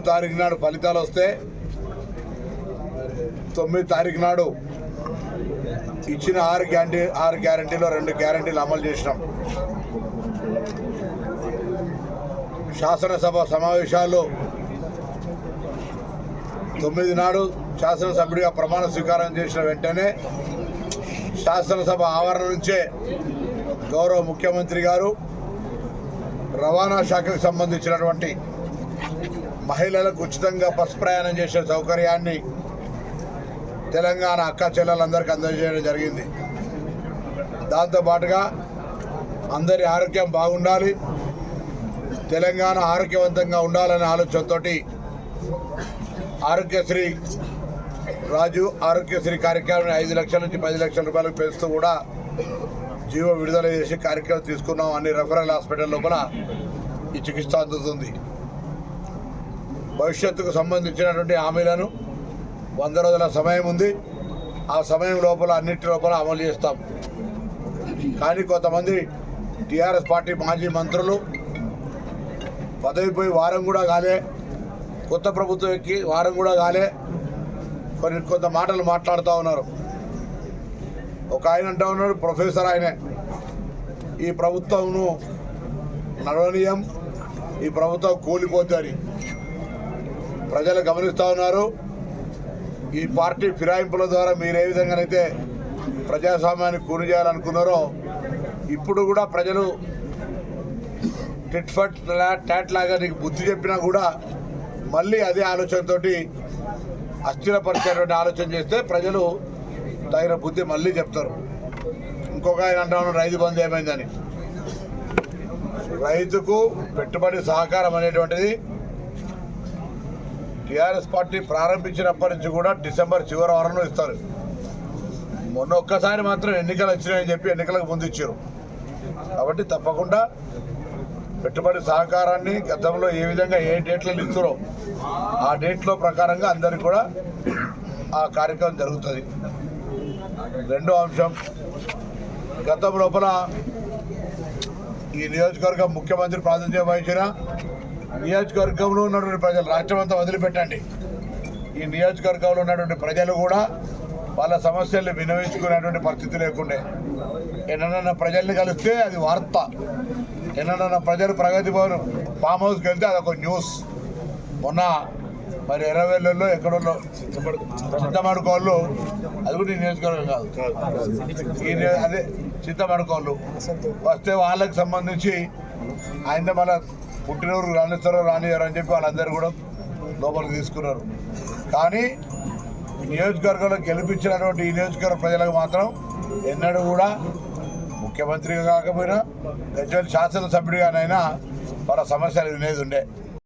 తారీఖు నాడు ఫలితాలు వస్తే తొమ్మిది తారీఖు నాడు ఇచ్చిన ఆరు గ్యారంటీ ఆరు గ్యారంటీలో రెండు గ్యారంటీలు అమలు చేసినాం. శాసనసభ సమావేశాల్లో తొమ్మిది నాడు శాసనసభ్యుడిగా ప్రమాణ స్వీకారం చేసిన వెంటనే శాసనసభ ఆవరణ నుంచే గౌరవ ముఖ్యమంత్రి గారు రవాణా శాఖకు సంబంధించినటువంటి మహిళలకు ఉచితంగా బస్ ప్రయాణం చేసే సౌకర్యాన్ని తెలంగాణ అక్క చెల్లెలందరికీ అందజేయడం జరిగింది. దాంతోపాటుగా అందరి ఆరోగ్యం బాగుండాలి తెలంగాణ ఆరోగ్యవంతంగా ఉండాలనే ఆలోచనతోటి ఆరోగ్యశ్రీ రాజు ఆరోగ్యశ్రీ కార్యక్రమాన్ని ఐదు లక్షల నుంచి పది లక్షల రూపాయలకు పెంచుతూ కూడా జీవో విడుదల చేసి కార్యక్రమం తీసుకున్నాం. అన్ని రెఫరల్ హాస్పిటల్ లోపల ఈ చికిత్స అందుతుంది. భవిష్యత్తుకు సంబంధించినటువంటి హామీలను వంద రోజుల సమయం ఉంది. ఆ సమయం లోపల అన్నిటి లోపల అమలు చేస్తాం. కానీ కొంతమంది టీఆర్ఎస్ పార్టీ మాజీ మంత్రులు పదవి పోయి వారం కూడా కాలే కొత్త ప్రభుత్వం ఎక్కి వారం కూడా కాలే కొన్ని కొంత మాటలు మాట్లాడుతూ ఉన్నారు. ఒక ఆయన అంటూ ఉన్నాడు ప్రొఫెసర్ ఆయనే. ఈ ప్రభుత్వంను నడవనీయం ఈ ప్రభుత్వం కూలిపోద్దని ప్రజలు గమనిస్తూ ఉన్నారు. ఈ పార్టీ ఫిరాయింపుల ద్వారా మీరు ఏ విధంగానైతే ప్రజాస్వామ్యాన్ని కూని చేయాలనుకున్నారో ఇప్పుడు కూడా ప్రజలు టిట్ ఫట్ టాట్ లాగా నీకు బుద్ధి చెప్పినా కూడా మళ్ళీ అదే ఆలోచనతోటి అస్థిరపరిచేటువంటి ఆలోచన చేస్తే ప్రజలు తగిన బుద్ధి మళ్ళీ చెప్తారు. ఇంకొక ఆయన అంటాను రైతు బంధు ఏమైందని? రైతుకు పెట్టుబడి సహకారం అనేటువంటిది టీఆర్ఎస్ పార్టీ ప్రారంభించినప్పటి నుంచి కూడా డిసెంబర్ చివరి వారంలో ఇస్తారు. మొన్న ఒక్కసారి మాత్రం ఎన్నికలు వచ్చినాయని చెప్పి ఎన్నికలకు ముందు ఇచ్చారు. కాబట్టి తప్పకుండా పెట్టుబడి సహకారాన్ని గతంలో ఏ విధంగా ఏ డేట్లలో ఇస్తారో ఆ డేట్లో ప్రకారంగా అందరికీ కూడా ఆ కార్యక్రమం జరుగుతుంది. రెండో అంశం గతం లోపల ఈ నియోజకవర్గం ముఖ్యమంత్రి ప్రాతినిధ్యం వహించిన నియోజకవర్గంలో ఉన్నటువంటి ప్రజలు రాష్ట్రం అంతా వదిలిపెట్టండి. ఈ నియోజకవర్గంలో ఉన్నటువంటి ప్రజలు కూడా వాళ్ళ సమస్యల్ని వినవించుకునేటువంటి పరిస్థితి లేకుండే. ఎన్నడన్నా ప్రజల్ని కలిస్తే అది వార్త. ఎన్నడన్నా ప్రజలు ప్రగతి భవన్ ఫామ్ హౌస్కి వెళ్తే అదొక న్యూస్. మొన్న మరి ఎర్రవెల్లుల్లో ఎక్కడో చింతమడుకోళ్ళు అది కూడా ఈ నియోజకవర్గం కాదు. ఈ అదే చింతమడుకోళ్ళు. వస్తే వాళ్ళకి సంబంధించి ఆయన మన పుట్టినూరు రాణిస్తారో రానియారు అని చెప్పి వాళ్ళందరూ కూడా లోపలికి తీసుకున్నారు. కానీ ఈ నియోజకవర్గంలో గెలిపించినటువంటి ఈ నియోజకవర్గ ప్రజలకు మాత్రం ఎన్నడూ కూడా ముఖ్యమంత్రిగా కాకపోయినా గజ్వల్ శాసనసభ్యుడిగానైనా వాళ్ళ సమస్యలు వినేది ఉండే.